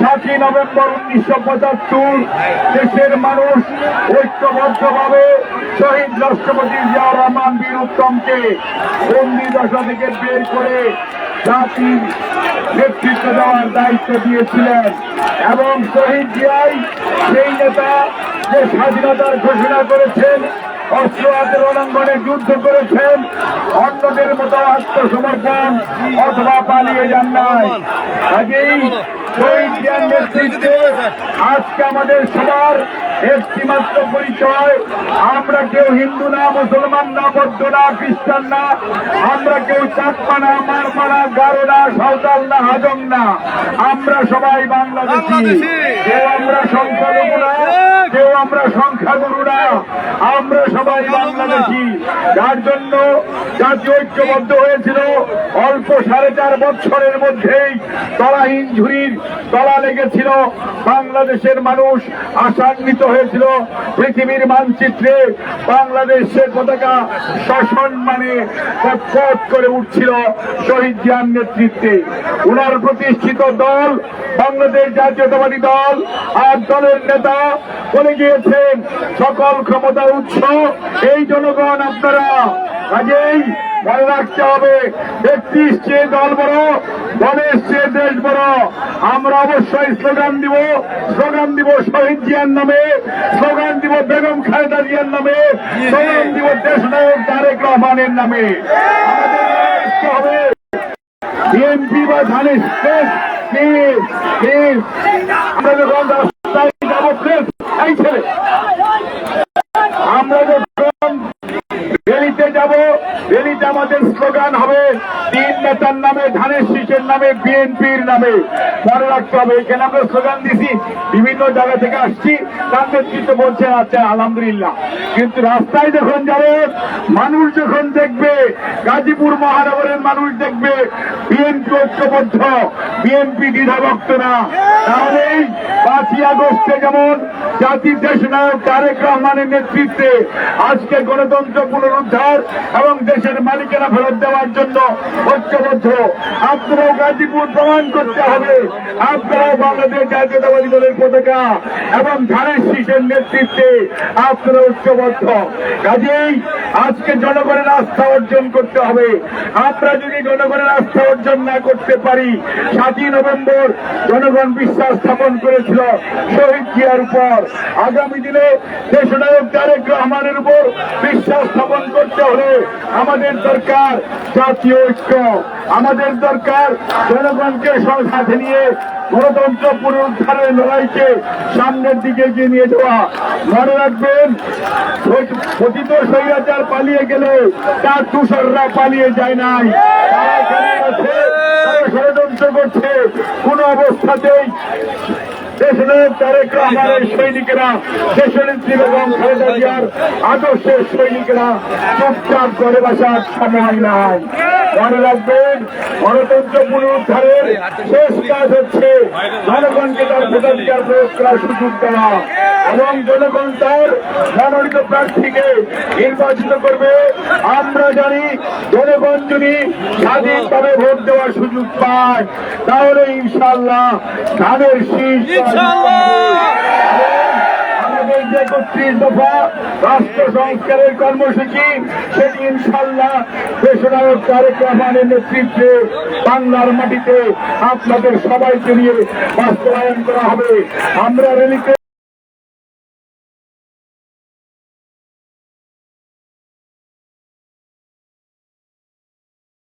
সাতই নভেম্বর উনিশশো পঁচাত্তর দেশের মানুষ ঐক্যবদ্ধভাবে শহীদ রাষ্ট্রপতি জিয়া রহমান বীর উত্তমকে বন্দি দশা থেকে বের করে জাতির নেতৃত্ব দেওয়ার দায়িত্ব দিয়েছিলেন। এবং শহীদ জিয়াই সেই নেতা যে স্বাধীনতার ঘোষণা করেছেন অস্ত্র যুদ্ধ করেছেন। অন্যদের মতো আত্মসমর্পণ অথবা পালিয়ে যান নাই। কাজেই শহীদ নেতৃত্বে আজকে আমাদের সবার একটি মাত্র পরিচয়। আমরা কেউ হিন্দু না মুসলমান না বৌদ্ধ না খ্রিস্টান না আমরা কেউ চাকমা না মারমা না গারো না সাঁওতাল না হাজং না। আমরা সবাই বাংলাদেশি। বাংলাদেশি। কেউ আমরা সংখ্যালঘু না কেউ আমরা সংখ্যাগুরু না আমরা সবাই বাংলাদেশি যার জন্য জাতি ঐক্যবদ্ধ হয়েছিল অল্প সাড়ে চার বছরের মধ্যেই তলাহীন ঝুড়ির তলা লেগেছিল। বাংলাদেশের মানুষ আশান্বিত হয়েছিল। পৃথিবীর মানচিত্রে বাংলাদেশের পতাকা সসম্মানে পথ করে উঠছিল শহীদ জিয়ার নেতৃত্বে। উনার প্রতিষ্ঠিত দল বাংলাদেশ জাতীয়তাবাদী দল আর দলের নেতা বলে গিয়েছেন, সকল ক্ষমতা উৎস, এই জনগণ আপনারা কাজেই মনে রাখতে হবে ব্যক্তির চেয়ে দল বড় দলের চেয়ে দেশ বড়। আমরা অবশ্যই স্লোগান দিব স্লোগান দিব শহীদ জিয়ার নামে, স্লোগান দিব বেগম খালেদা জিয়ার নামে, স্লোগান দিব দেশ নায়ক তারেক রহমানের নামে। হবে। বিএনপি বা ধানের আমরা যখন রাস্তায় যাব প্রেস এই ছেলে আমরা যখন রেলিতে যাব রেলিতে আমাদের স্লোগান হবে তিন নেতার নামে, ধানের শীষের নামে, বিএনপির নামে। মনে রাখতে হবে, এখানে আমরা স্লোগান দিছি, বিভিন্ন জায়গা থেকে আসছি, তার নেতৃত্ব বলছেন আচ্ছা আলহামদুলিল্লাহ। কিন্তু রাস্তায় যখন যাবে, মানুষ যখন দেখবে, গাজীপুর মহানগরের মানুষ দেখবে, বিএনপি ঐক্যবদ্ধ, বিএনপি দ্বিধাভক্ত না। তাহলেই পাঁচই আগস্টে যেমন জাতির দেশ নায়ক তারেক রহমানের নেতৃত্বে আজকে গণতন্ত্র পুনরুদ্ধার এবং দেশের মালিকেরা ফেরত দেওয়ার জন্য ঐক্যবদ্ধ আপনারাও গাজীপুর প্রমাণ করতে হবে। আপনারাও বাংলাদেশ জাতীয়তাবাদী দলের পতাকা এবং ধানের শীষের নেতৃত্বে আপনারা ঐক্যবদ্ধ। কাজেই আজকে জনগণের আস্থা অর্জন করতে হবে। আমরা যদি জনগণের আস্থা অর্জন না করতে পারি, সাতই নভেম্বর জনগণ বিশ্বাস স্থাপন করেছিল শহীদ জিয়ার উপর। আগামী দিনে দেশনায়ক তারেক রহমানের উপর বিশ্বাস স্থাপন করতে হলে আমাদের দরকার জাতীয় ঐক্য। আমাদের দরকার জনগণকে সাথে নিয়ে গণতন্ত্র পুনরুদ্ধারের লড়াইকে সামনের দিকে এগিয়ে নিয়ে যাওয়া। মনে রাখবেন পতিত স্বৈরাচার পালিয়ে গেলে তার তুষাররা পালিয়ে যায় নাই। ষড়যন্ত্র করছে। কোন অবস্থাতেই সৈনিকেরা। আদর্শের সৈনিকেরা চুপচাপ করে বাসার সময় নাই। মনে রাখবেন গণতন্ত্র পুনরুদ্ধারের শেষ কাজ হচ্ছে জনগণকে তার ভোটাধিকার প্রয়োগ করার সুযোগ দেওয়া। এবং জনগণ তার মনোনীত প্রার্থীকে নির্বাচিত করবে। আমরা জানি জনগণ যদি স্বাধীনভাবে ভোট দেওয়ার সুযোগ পায়, তাহলে ইনশাল্লাহ ধানের শীষ একত্রিশ দফা রাষ্ট্র সংস্কারের কর্মসূচি, সেটি ইনশাল্লাহ দেশনায়ক তারেক রহমানের নেতৃত্বে বাংলার মাটিতে আপনাদের সবাইকে নিয়ে বাস্তবায়ন করা হবে। আমরা রেলিতে